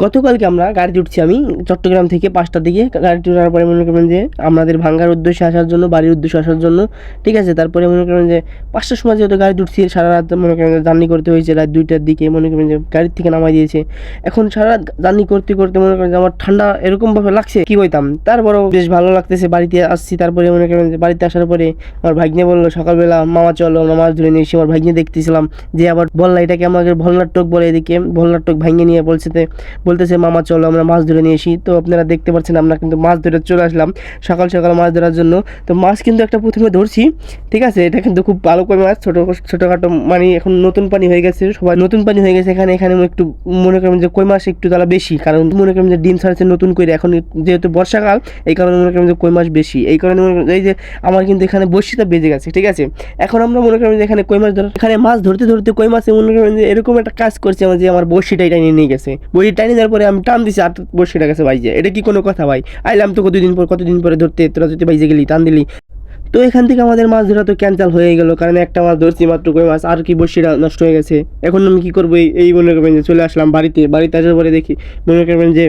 গতকালকে আমরা গাড়িতে উঠছি আমি, চট্টগ্রাম থেকে পাঁচটার দিকে। গাড়িতে ওঠার পরে মনে করেন যে আমাদের ভাঙ্গার উদ্দেশ্যে আসার জন্য, বাড়ির উদ্দেশ্যে আসার জন্য, ঠিক আছে? তারপরে মনে করেন যে পাঁচটার সময় যেহেতু গাড়ি উঠছি, সারা রাত মনে করেন জার্নি করতে হয়েছে, রাত দুইটার দিকে মনে করেন যে গাড়ির থেকে নামাই দিয়েছে। এখন সারা রাত জার্নি করতে করতে মনে করেন যে আমার ঠান্ডা এরকমভাবে লাগছে, কী বলতাম? তারপরেও বেশ ভালো লাগতেছে, বাড়িতে আসছি, তারপরে মনে করেন যে বাড়িতে আসার পরে আমার ভাগ্নে বলল, সকালবেলা মামা চলো মাছ ধরে নিয়ে এসে আমার ভাগ্নে দেখতেছিলাম, যে আবার বললা, এটাকে ভলনার টোক বলে, এদিকে ভলনার টোক ভাঙিয়ে নিয়ে বলছে বলতেছে, মামা, চলো আমরা মাছ ধরে নিয়ে আসি। তো আপনারা দেখতে পাচ্ছেন আমরা কিন্তু মাছ ধরে চলে আসলাম। সকাল সকাল মাছ ধরার জন্য। তো মাছ কিন্তু একটা প্রথমে ধরছি, ঠিক আছে? এটা কিন্তু খুব ভালো করে মাছ, ছোটো, ছোটোখাটো মানে এখন নতুন পানি হয়ে গেছে, সবাই নতুন পানি হয়ে গেছে। এখানে এখানে একটু মনে করেন যে কই মাছ একটু তারা বেশি, কারণ মনে করেন যে ডিম ছাড়ছে নতুন করে। এখন যেহেতু বর্ষাকাল, এই কারণে মনে করেন যে কই মাছ বেশি। এই কারণে মনে করেন এই যে আমার কিন্তু এখানে বসিটা বেজে গেছে, ঠিক আছে? এখন আমরা মনে করেন যে এখানে কই মাছ ধর, এখানে মাছ ধরতে ধরতে কই মাছে মনে করেন যে এরকম একটা কাজ করছে আমার যে আমার বসিটাই এটা নিয়ে নিয়ে গেছে বসি টানিয়ে দেওয়ার পরে আমি টান দিছি আর বসিটা কাছে বাইজে। এটা কি কোনো কথা ভাই? আইলাম তো কতদিন পর, কতদিন পরে ধরতে? তোরা যদি বাইজে গেলি, টান দিলি। তো এখান থেকে আমাদের মাছ ধরা তো ক্যান্সেল হয়ে গেল, কারণ একটা মাছ ধরছি মাত্র কই মাছ, আর কি বসিটা নষ্ট হয়ে গেছে। এখন আমি কি করব এই মনে করবেন যে চলে আসলাম বাড়িতে। বাড়িতে আসার পরে দেখি, মনে করবেন যে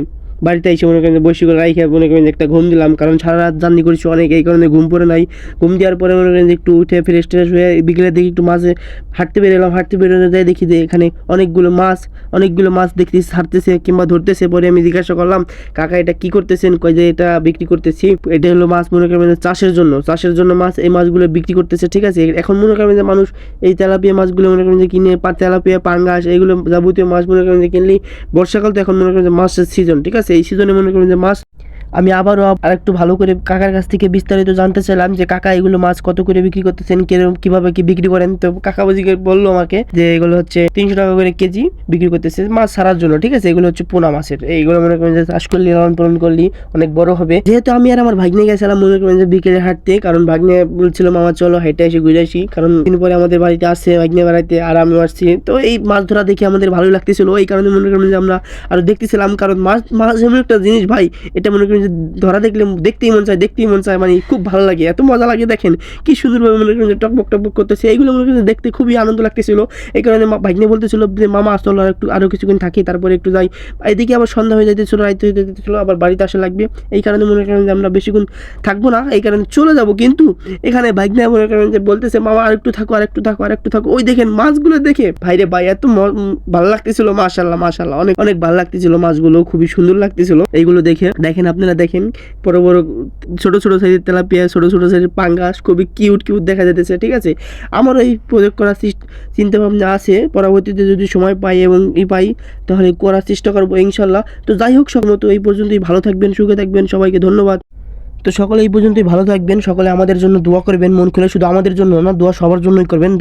বাড়িতে এসে মনে করেন করে রাইখে মনে করেন একটা ঘুম দিলাম, কারণ সারা রাত জার্নি করেছি অনেক, এই কারণে ঘুম পড়ে নাই। ঘুম দেওয়ার পরে মনে করেন একটু উঠে ফ্রেশ ট্রেশ হয়ে বিকেলে দেখি একটু মাঝে হাঁটতে বেরোলাম, হাঁটতে বেরোতে যাই দেখি যে এখানে অনেকগুলো মাছ অনেকগুলো মাছ দেখতে ছাড়তেছে কিংবা ধরতেছে পরে আমি জিজ্ঞাসা করলাম, কাকা, এটা কী করতেছেন? কয় যে এটা বিক্রি করতেছি। এটা হলো মাছ মনে করেন চাষের জন্য চাষের জন্য মাছ এই মাছগুলো বিক্রি করতেছে, ঠিক আছে? এখন মনে করেন যে মানুষ এই তেলাপিয়া মাছগুলো মনে করেন যে কিনে তেলাপিয়া, পাঙ্গাস এইগুলো যাবতীয় মাছ মনে করেন যে কিনলেই বর্ষাকাল তো এখন মনে করেন যে মাছের সিজন ঠিক আছে? এই সিজনে মনে করেন যে মাছ আমি আবারও আর একটু ভালো করে কাকার কাছ থেকে বিস্তারিত জানতে চাইলাম যে কাকা এগুলো মাছ কত করে বিক্রি করতেছেন কীরকম কীভাবে কি বিক্রি করেন? তো কাকা বুঝিকে বলল আমাকে যে এগুলো হচ্ছে তিনশো টাকা করে কেজি বিক্রি করতেছে মাছ ছাড়ার জন্য, ঠিক আছে? এগুলো হচ্ছে পোনা মাছের। এইগুলো মনে করেন যে চাষ করলে লালন পালন করলি অনেক বড় হবে। যেহেতু আমি আর আমার ভাগ্নে গেছিলাম, মনে করেন যে বিকেলে হাঁটতে, কারণ ভাগ্নে বলছিল, মামা, চলো হেঁটে এসে ঘুরে আসি। কারণ দিন পরে আমাদের বাড়িতে আসছে ভাগ্নে বেড়াইতে, আর আমিও আসছি। তো এই মাছ ধরা দেখে আমাদের ভালো লাগতেছিল। এই কারণে মনে করেন যে আমরা আরও দেখতেছিলাম, কারণ মাছ মাছ এমন একটা জিনিস ভাই, এটা মনে করেন ধরা দেখলে দেখতেই মন চায়, দেখতেই মন চায় মানে খুব ভালো লাগে। এত মজা লাগে দেখেন, কি সুন্দরভাবে মনে করেন টকবক টকবক করতেছে। এইগুলো মনে করেন দেখতে খুবই আনন্দ লাগতেছিল। এই কারণে ভাগ্নে বলতেছিল যে, মামা আসলো একটু আরও কিছুক্ষণ থাকি, তারপরে একটু যাই। এদিকে আবার সন্ধ্যা হয়ে যাইতেছিল রাইতে হয়ে যাইতেছিল, আবার বাড়িতে আসা লাগবে। এই কারণে মনে করেন যে আমরা বেশিক্ষণ থাকব না, এই কারণে চলে যাব। কিন্তু এখানে ভাগ্নে মনে করেন যে বলতেছে, মামা, আর একটু থাকো, আর একটু থাকো, আর একটু থাকো। ওই দেখেন মাছগুলো দেখে, ভাইরে ভাই, এত ভালো লাগতেছিল মাশাল্লাহ মাশাল্লাহ অনেক অনেক ভালো লাগতেছিল মাছগুলো, খুবই সুন্দর লাগতেছিল। এইগুলো দেখে, দেখেন আপনারা দেখেন, বড় বড়, ছোট ছোট সাইজের তেলাপিয়া, ছোট ছোট সাইজের পাঙ্গাস, খুবই কিউট কিউট দেখা যেতেছে ঠিক আছে? আমার এই প্রজেক্ট করার চিন্তা ভাবনা আছে, পরবর্তীতে যদি সময় পাই এবং ই পাই, তাহলে করার চেষ্টা করব ইনশাল্লাহ। তো যাই হোক, সব মতো এই পর্যন্তই, ভালো থাকবেন, সুখে থাকবেন, সবাইকে ধন্যবাদ। তো সকলে এই পর্যন্তই ভালো থাকবেন, সকলে আমাদের জন্য দোয়া করবেন, মন খুলে শুধু আমাদের জন্য না, দোয়া সবার জন্যই করবেন